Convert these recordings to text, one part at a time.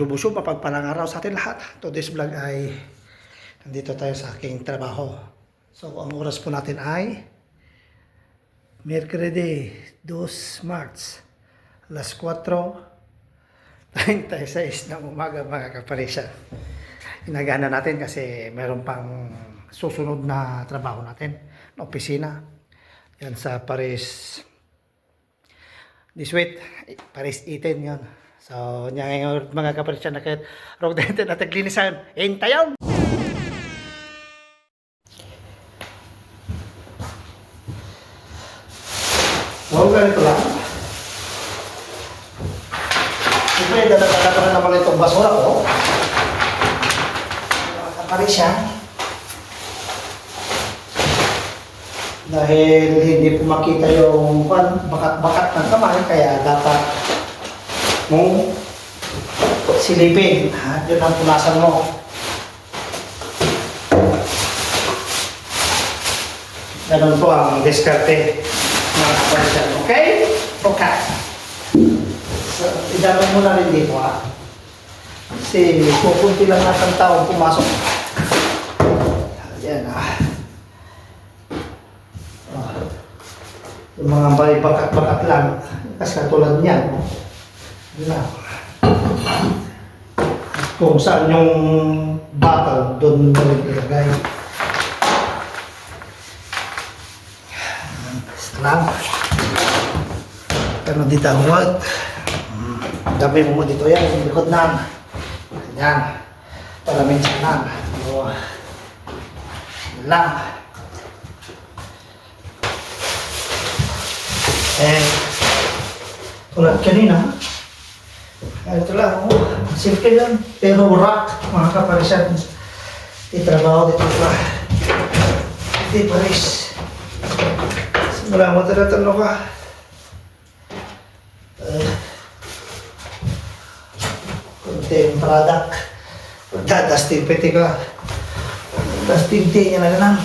Lubusyo, mapagpalang araw sa atin lahat. Today's vlog ay nandito tayo sa aking trabaho. So, ang oras po natin ay Mercredi 2 March alas 4.36 ng umaga mga kaparisa. Inagana natin kasi meron pang susunod na trabaho natin na opisina. Yan sa Paris This week, Paris 18 yun. So, ngayon mga kaparisyan na kahit rog dente na taglinisan. Hintayon! So, ganito lang. Siyempre, dala-dala ko na naman itong basura ko. Mga kaparisyan. Dahil hindi po makita yung bakat-bakat ng kamay, kaya dapat mong silipin. Ha? Yun ang punasan mo. Ganun po ang diskarte mga kaparisyan. Okay? Okay. So, idamay mo na rin dito ha. Kasi pupunti lang natin taong pumasok. Yan ah. Ah. Yung mga bakat-bakat lang. Kasi katulad niyan. no? Yun lang. Kung saan yung bakal, doon mo rin ilagay. Basta lang. Pero dito ang wag. Dami mo mo dito yan, yung likod na. Yan. Para minsan na. So, yun lang. Eh, tulad kanina, ito lang, oh, simple lang, pero rock, mga kaparisan. Itrabaho dito pa. Hindi Paris. Simula mo tinatanong ka. Uh, kunting product. Dadasting piti ka. Dasting ti niya na ganang.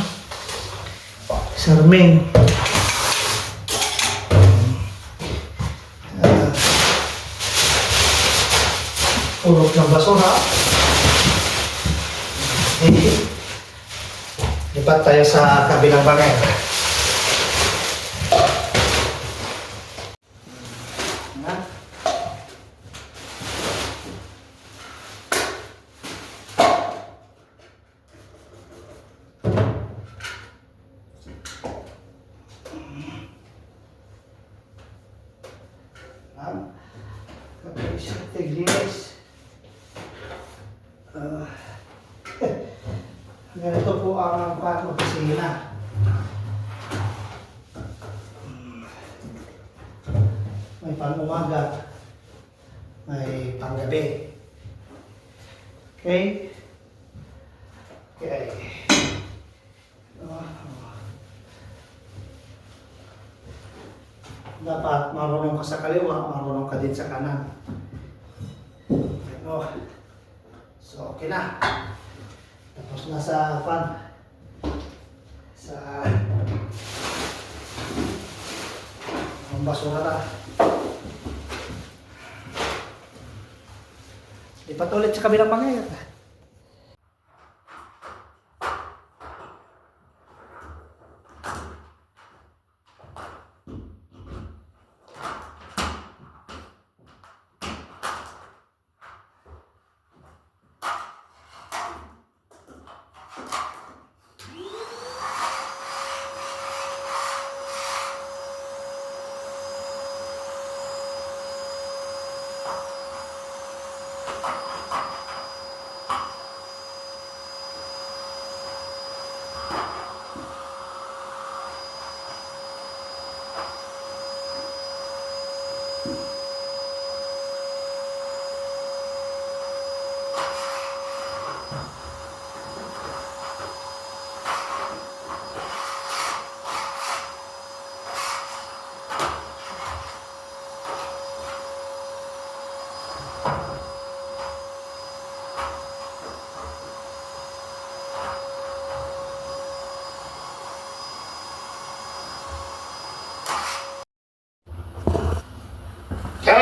Sarming. Ah, Ulog ng basura. Eh, lipat tayo sa kabilang bangay. Na? Ma'am, ganito po ang paano opisina. May pang-umaga, may panggabi. Okay? Okay. Dapat marunong ka sa kaliwa, marunong ka din sa kanan. Ano? So, okay na. Tapos na sa pan. Sa ang na. Lipat ulit sa kabilang pangyayat. はい。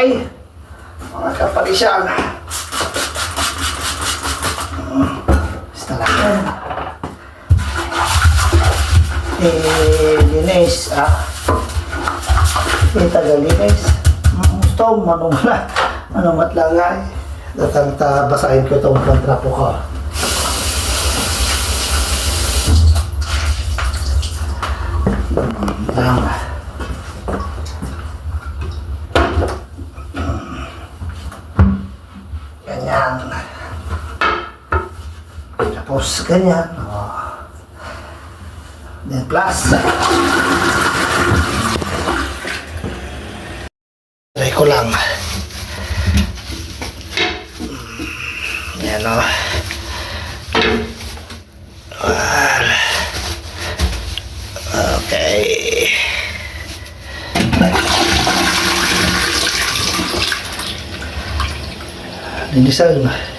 kamay, mga kapalisyan. Stalagyan. Eh, linis, ah. Eh, tagalinis. Gusto, manungat. Manungat lang ay. Datang basahin ko itong kontrapo ko. Tapos ganyan. Oh. Then plus. Try ko lang. Yan o. Well. Okay. Linisan.